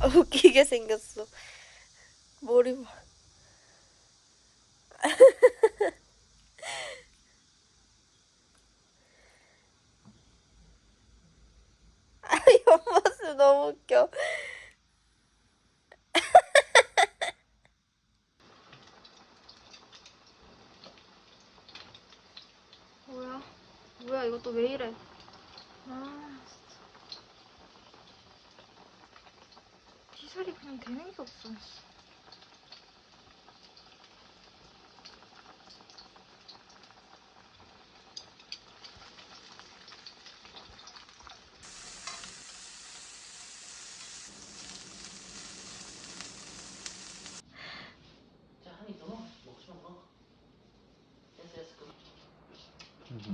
아, 웃기게 생겼어. 머리 봐. 아, 옆모습 너무 웃겨. 뭐야? 뭐야 또왜 이래? 아 진짜. 기살이 그냥 되는 게 없어.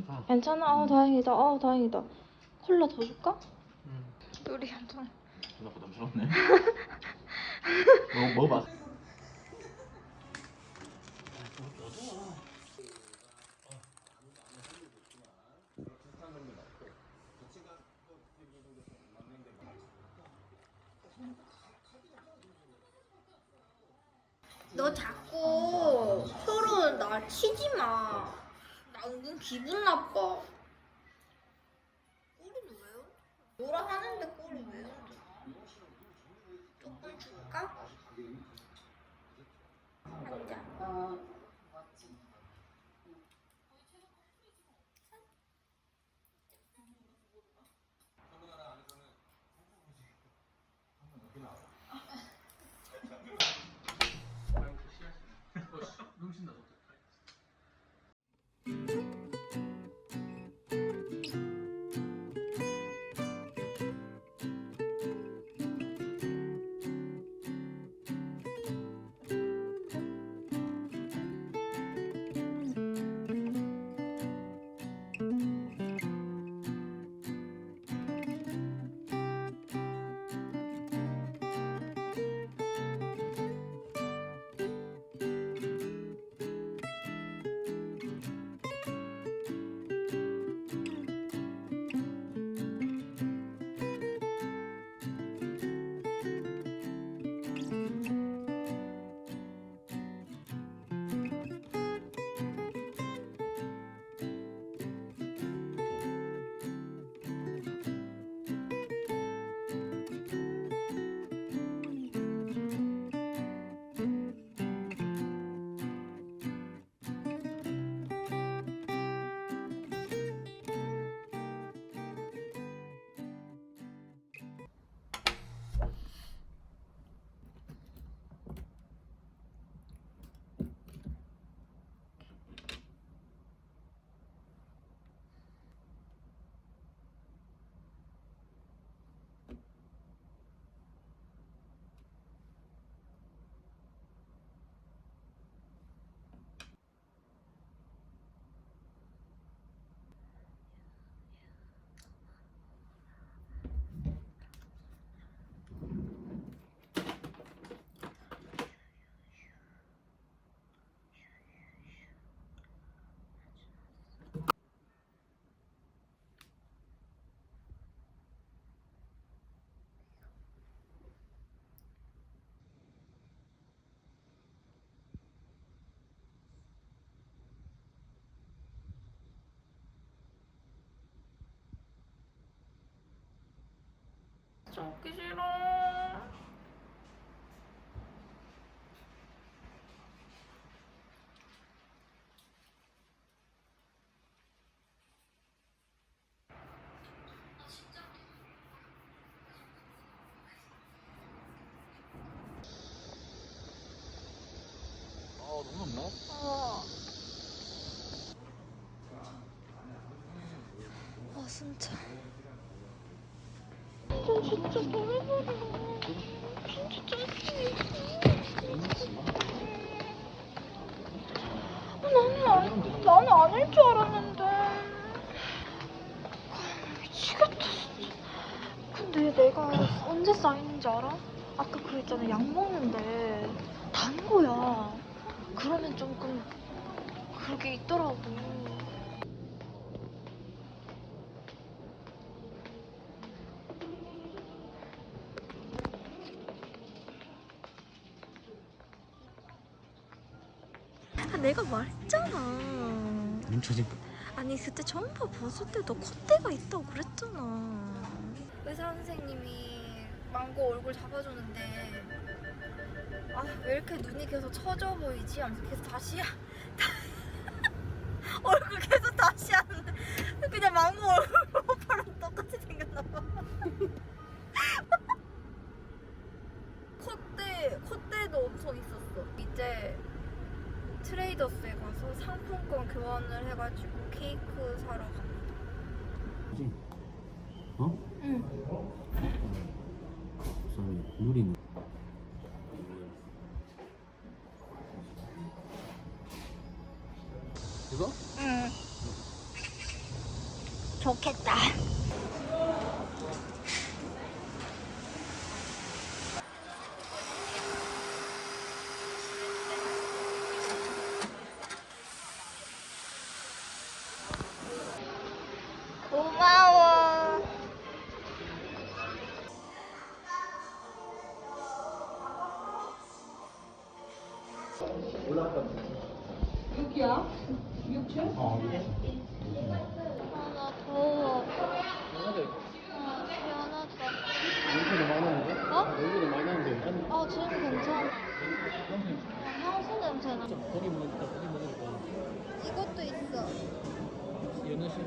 그만. 괜찮아? 아 다행이다. 아 다행이다. 콜라 더 줄까? 응. 우리 한번. 존나 부담스럽네. 먹, 먹어봐. 너 자꾸 서로 나 치지 마. 나 은근 기분 나빠. 꼬리는 왜요? 뭐라 하는데 꼬리 왜흔들어? 조금 줄까? 한 잔. 먹 기 싫어. 있잖아. 약 먹는데 단 거야. 그러면 조금 그렇게 있더라고. 아, 내가 말했잖아. 음, 민초지. 아니 그때 전파 벗을 때도 콧대가 있다고 그랬잖아. 의사 선생님이 망고 얼굴 잡아줬는데 아 왜 이렇게 눈이 계속 처져 보이지? 하면서 계속 다시 하- 얼굴 계속 다시 하는데 그냥 망고 얼굴 오빠랑 똑같이 생겼나 봐. 콧대 콧대도 엄청 있었어. 이제 트레이더스에 가서 상품권 교환을 해가지고 케이크 사러 갑니다. 어? 응. 우선 누리는 이거? 응. 좋겠다. 싫어?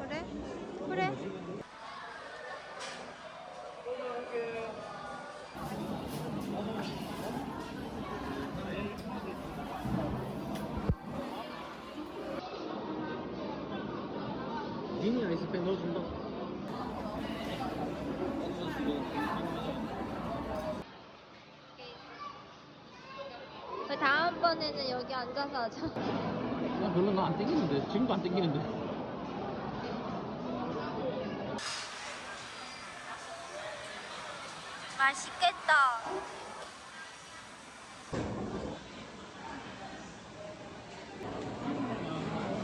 그래? 그래? 니니 아이스팩 넣어준다 그 다음번에는 여기 앉아서 하자. 나 별로 나 안 땡기는데 지금도 안 땡기는데 맛있겠다.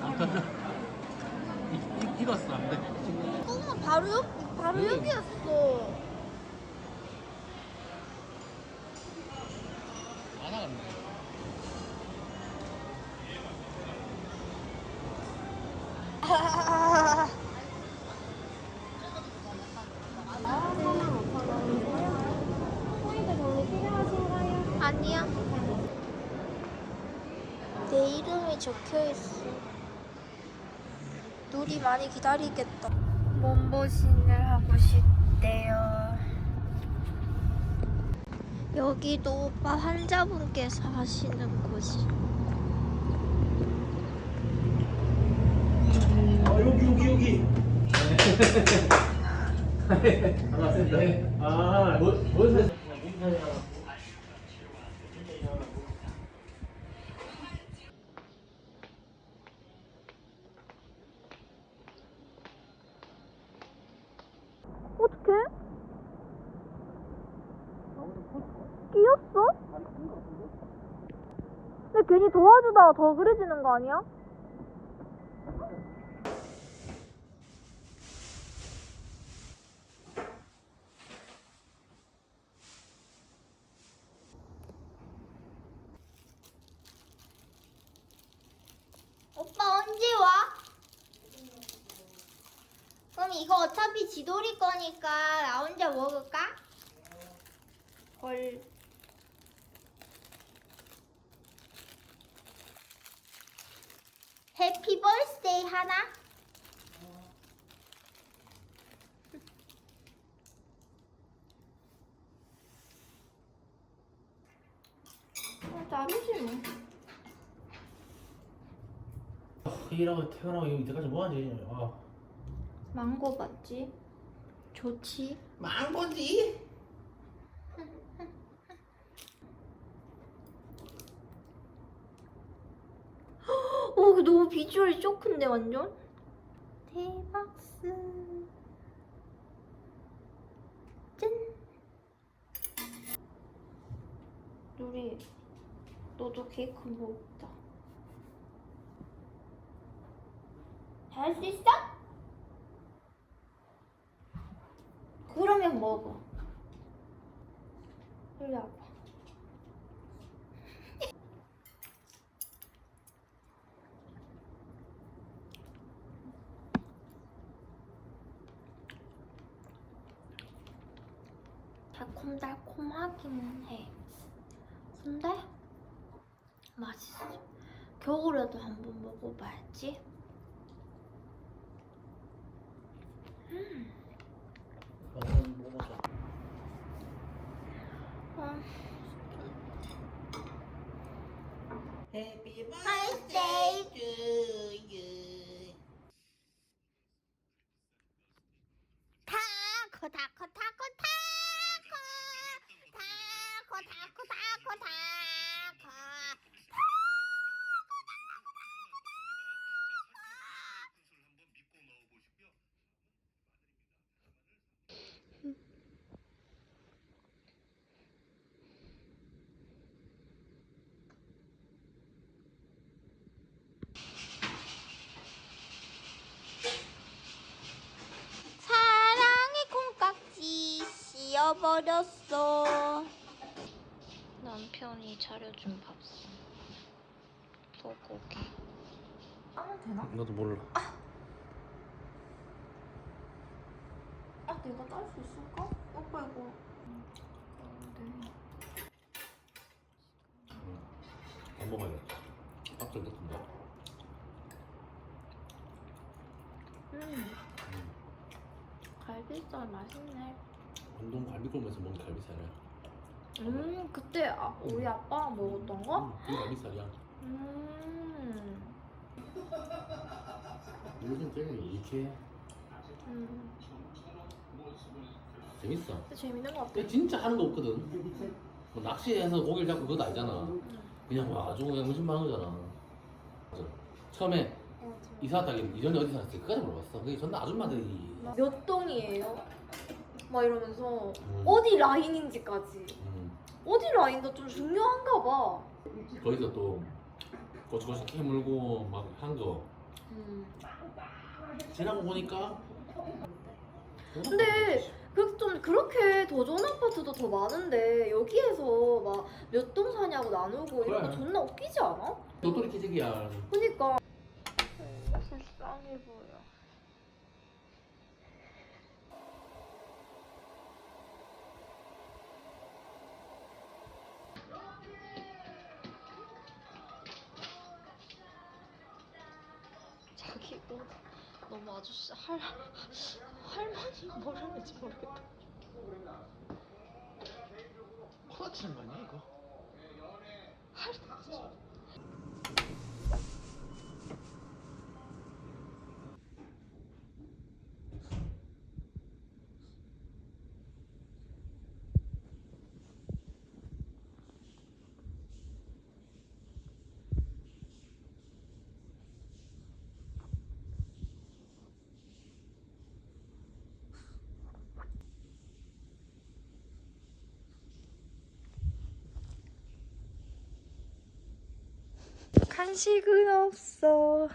안 이- 이- 익었어 안돼 엄마 바로 여기, 바로 응. 여기였어. 안 나갔네 아니야. 내 이름이 적혀 있어. 누리 많이 기다리겠다. 몸보신을 하고 싶대요. 여기도 오빠 환자분께서 하시는 곳이. 아 여기 여기 여기. 반갑습니다. 아, 뭐, 뭔 어떡해? 끼었어? 근데 괜히 도와주다가 더 그래지는 거 아니야? 오빠 언제 와? 그럼 이거 어차피 지돌이 거니까 나 혼자 먹을까? 헐. 해피 벌스데이 하나? 어, 나르지 뭐. 일하고 퇴근하고 이때까지 뭐 하지? 아, 망고 맞지? 좋지? 망고지? 오, 그 너무 비주얼이 쇼크인데 완전? 대박스. 짠. 누리, 너도 케이크 먹자. 할 수 있어? 그러면 먹어. 와봐. 달콤달콤하기는 해. 근데 맛있어. 겨울에도 한번 먹어봐야지. 음. 먹어보자. 아, Happy birthday 씌어버렸어 남편이 차려준 밥상 소고기 하면 되나? 나도 몰라. 아 내가 딸 수 있을까? 오빠 이거 안 먹어야겠다. 밥잘 됐던데. 음 갈비살 맛있네 운동 갈비골면서 먹는 갈비살이야. 음 그때 아, 우리 아빠가 먹었던 거? 응, 그게 갈비살이야. 음, 요즘 쟤는 이렇게 음. 재밌어. 근데 재밌는 것 같아 근데 진짜 하는 거 없거든. 뭐 낚시해서 고기를 잡고 그것도 아니잖아. 그냥 와가지고 그냥 음식만 하는 거잖아. 맞아. 처음에 이사 왔다 기 이전에 어디 살았지? 그까지 물어봤어. 그게 전부 아줌마들이. 몇 동이에요? 막 이러면서 음, 어디 라인인지까지 음, 어디 라인도 좀 중요한가 봐 거기서 또 고추고추 캐물고 막 한 거. 음. 지나고 보니까. 근데 그좀 그렇게 더 좋은 아파트도 더 많은데 여기에서 막 몇 동 사냐고 나누고 이런 거 그래. 존나 웃기지 않아? 도토리 키즈기야. 그니까 불쌍해 보여 옷 너무 아저씨 할 할머니 뭐라 해야지 모르겠다. 코다치는 거 아니야 이거? 간식은 없어.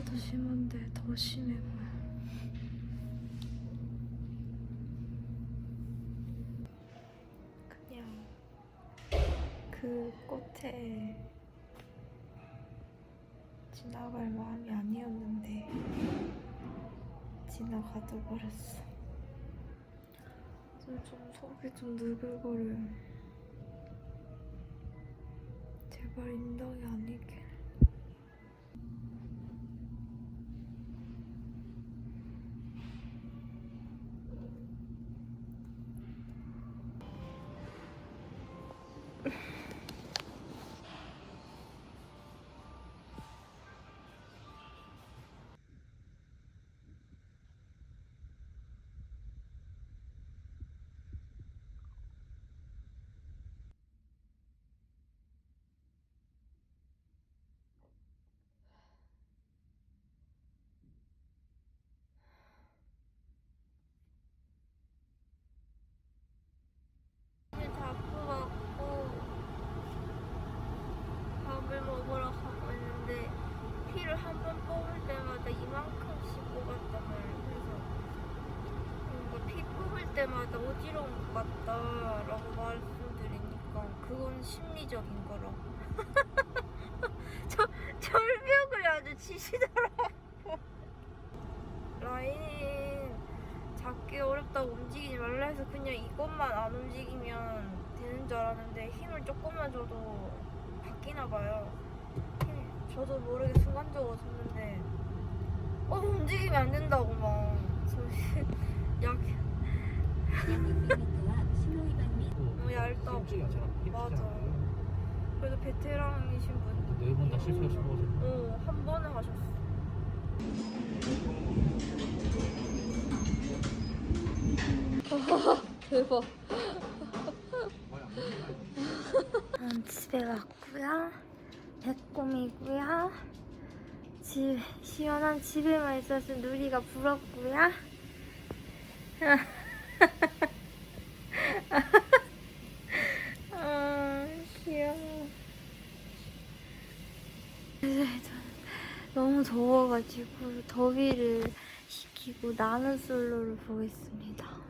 때도 심한데 더 심해 보여. 그냥 그 꽃에 지나갈 마음이 아니었는데 지나가도 버렸어. 좀, 좀 속이 좀 느글거려요. 제발 인당이 아니길. 이제 다 뽑았고 밥을 먹으러 가고 있는데 피를 한 번 뽑을 때마다 이만큼씩 뽑았단 말이에요. 그래서 뭔가 피 뽑을 때마다 어지러운 것 같다라고 말씀드리니까 그건 심리적인 거라고. 저, 절벽을 아주 치시더라고. 라인 잡기 어렵다고 해서 그냥 이것만 안 움직이면 되는 줄 알았는데 힘을 조금만 줘도 바뀌나 봐요. 힘 저도 모르게 순간적으로 줬는데 어 움직이면 안 된다고 막 저기 약 너무 얇다고 힘쓰기 않잖아. 맞아. 그래도 베테랑이신 분 네번 다 실수 없이 먹어서. 어, 한 번에 하셨어. 대박. 음, 집에 왔고요. 배꼽이고요. 집 시원한 집에만 있어서 누리가 부럽고요. 아, 귀여워. 너무 더워가지고 더위를 식히고 나는 솔로를 보겠습니다.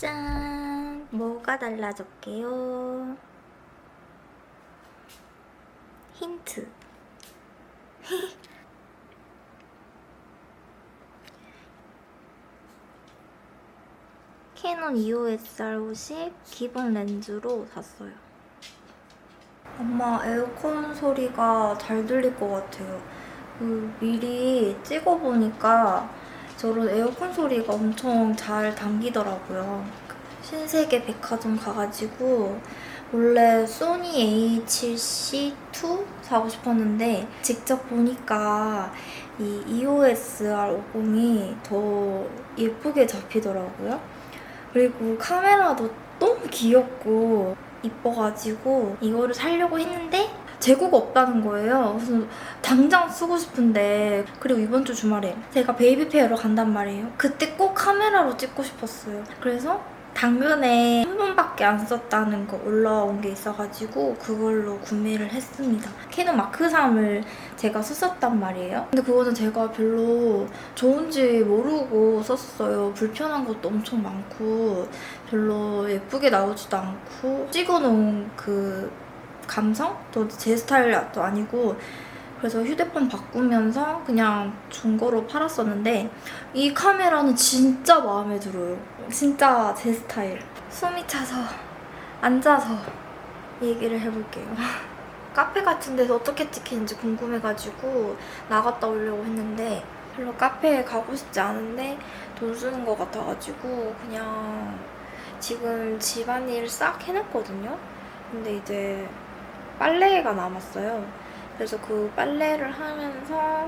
짠! 뭐가 달라졌게요? 힌트. 캐논 EOS R50 기본 렌즈로 샀어요. 아마 에어컨 소리가 잘 들릴 것 같아요. 그 미리 찍어보니까 저런 에어컨 소리가 엄청 잘 담기더라고요. 신세계 백화점 가가지고 원래 소니 A7C2 사고 싶었는데 직접 보니까 이 EOS R50이 더 예쁘게 잡히더라고요. 그리고 카메라도 너무 귀엽고 이뻐가지고 이거를 사려고 했는데 재고가 없다는 거예요. 그래서 당장 쓰고 싶은데 그리고 이번 주 주말에 제가 베이비 페어로 간단 말이에요. 그때 꼭 카메라로 찍고 싶었어요. 그래서 당근에 한 번밖에 안 썼다는 거 올라온 게 있어가지고 그걸로 구매를 했습니다. 캐논 마크 3을 제가 썼었단 말이에요. 근데 그거는 제가 별로 좋은지 모르고 썼어요. 불편한 것도 엄청 많고 별로 예쁘게 나오지도 않고 찍어놓은 그 감성? 또 제 스타일도 아니고 그래서 휴대폰 바꾸면서 그냥 중고로 팔았었는데 이 카메라는 진짜 마음에 들어요. 진짜 제 스타일. 숨이 차서 앉아서 얘기를 해볼게요. 카페 같은 데서 어떻게 찍히는지 궁금해가지고 나갔다 오려고 했는데 별로 카페에 가고 싶지 않은데 돈 쓰는 것 같아가지고 그냥 지금 집안일 싹 해놨거든요. 근데 이제 빨래가 남았어요. 그래서 그 빨래를 하면서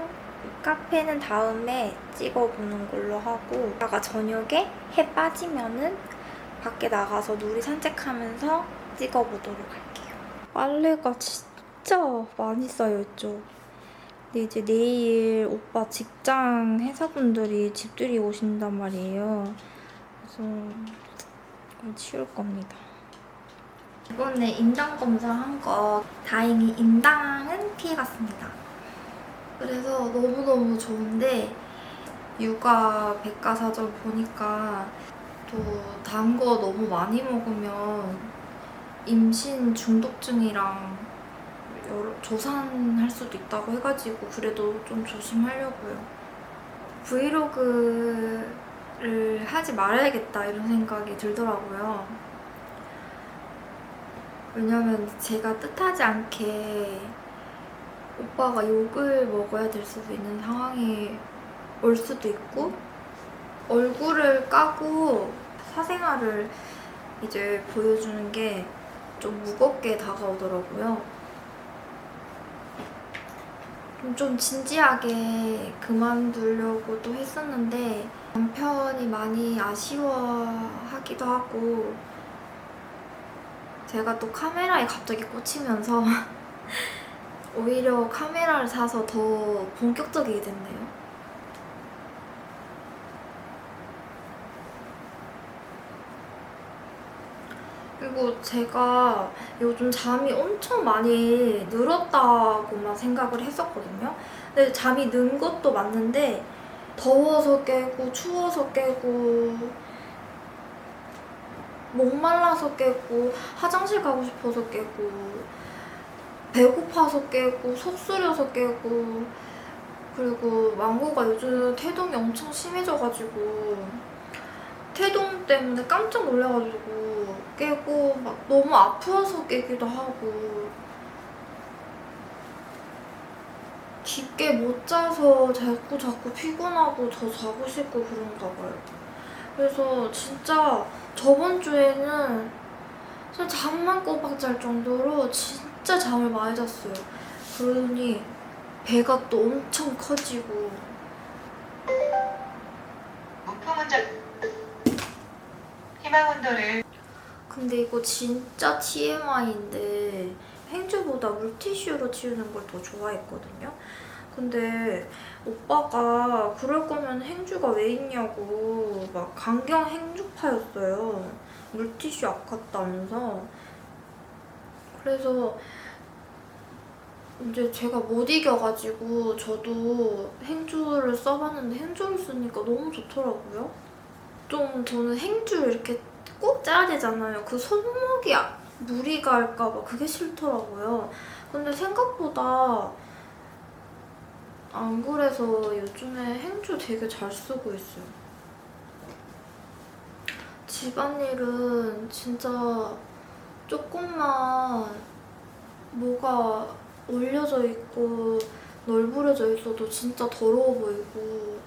카페는 다음에 찍어보는 걸로 하고 아까 저녁에 해 빠지면은 밖에 나가서 누리 산책하면서 찍어보도록 할게요. 빨래가 진짜 많이 쌓여있죠. 근데 이제 내일 오빠 직장 회사분들이 집들이 오신단 말이에요. 그래서 치울 겁니다. 이번에 임당 검사한 거 다행히 임당은 피해갔습니다. 그래서 너무너무 좋은데 육아 백과사전 보니까 또 단 거 너무 많이 먹으면 임신 중독증이랑 여러, 조산할 수도 있다고 해가지고 그래도 좀 조심하려고요. 브이로그를 하지 말아야겠다 이런 생각이 들더라고요. 왜냐면 제가 뜻하지 않게 오빠가 욕을 먹어야 될 수도 있는 상황이 올 수도 있고 얼굴을 까고 사생활을 이제 보여주는 게 좀 무겁게 다가오더라고요. 좀- 좀 진지하게 그만두려고도 했었는데 남편이 많이 아쉬워하기도 하고 제가 또 카메라에 갑자기 꽂히면서 오히려 카메라를 사서 더 본격적이게 됐네요. 그리고 제가 요즘 잠이 엄청 많이 늘었다고만 생각을 했었거든요. 근데 잠이 는 것도 맞는데 더워서 깨고 추워서 깨고 목말라서 깨고 화장실 가고 싶어서 깨고 배고파서 깨고 속 쓰려서 깨고 그리고 망고가 요즘 태동이 엄청 심해져가지고 태동 때문에 깜짝 놀라가지고 깨고 막 너무 아파서 깨기도 하고 깊게 못 자서 자꾸 자꾸 피곤하고 더 자고 싶고 그런가 봐요. 그래서 진짜 저번 주에는 진짜 잠만 꼬박 잘 정도로 진짜 잠을 많이 잤어요. 그러더니 배가 또 엄청 커지고 무표문절 희망운동을 근데 이거 진짜 TMI인데 행주보다 물티슈로 치우는 걸 더 좋아했거든요. 근데 오빠가 그럴 거면 행주가 왜 있냐고 막 강경 행주파였어요. 물티슈 아깝다면서. 그래서 이제 제가 못 이겨가지고 저도 행주를 써봤는데 행주를 쓰니까 너무 좋더라고요. 좀 저는 행주 이렇게 꼭 짜야 되잖아요. 그 손목이 아- 무리가 할까봐 그게 싫더라고요. 근데 생각보다 안 그래서 요즘에 행주 되게 잘 쓰고 있어요. 집안일은 진짜 조금만 뭐가 올려져 있고 널브러져 있어도 진짜 더러워 보이고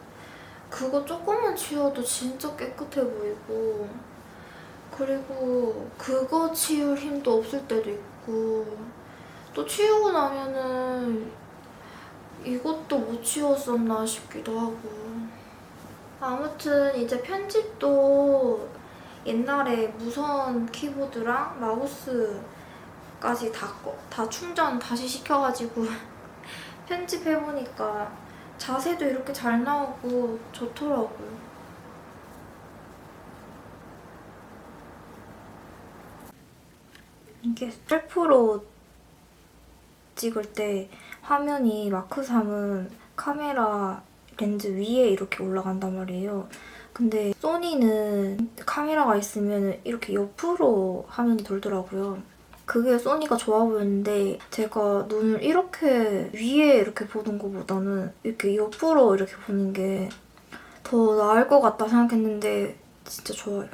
그거 조금만 치워도 진짜 깨끗해 보이고 그리고 그거 치울 힘도 없을 때도 있고 또 치우고 나면은 이것도 못 치웠었나 싶기도 하고 아무튼 이제 편집도 옛날에 무선 키보드랑 마우스까지 다, 꺼- 다 충전 다시 시켜가지고 편집해보니까 자세도 이렇게 잘 나오고 좋더라고요. 이게 셀프로 찍을 때 화면이 마크 3은 카메라 렌즈 위에 이렇게 올라간단 말이에요. 근데 소니는 카메라가 있으면 이렇게 옆으로 화면이 돌더라고요. 그게 소니가 좋아 보였는데 제가 눈을 이렇게 위에 이렇게 보는 것보다는 이렇게 옆으로 이렇게 보는 게 더 나을 것 같다 생각했는데 진짜 좋아요.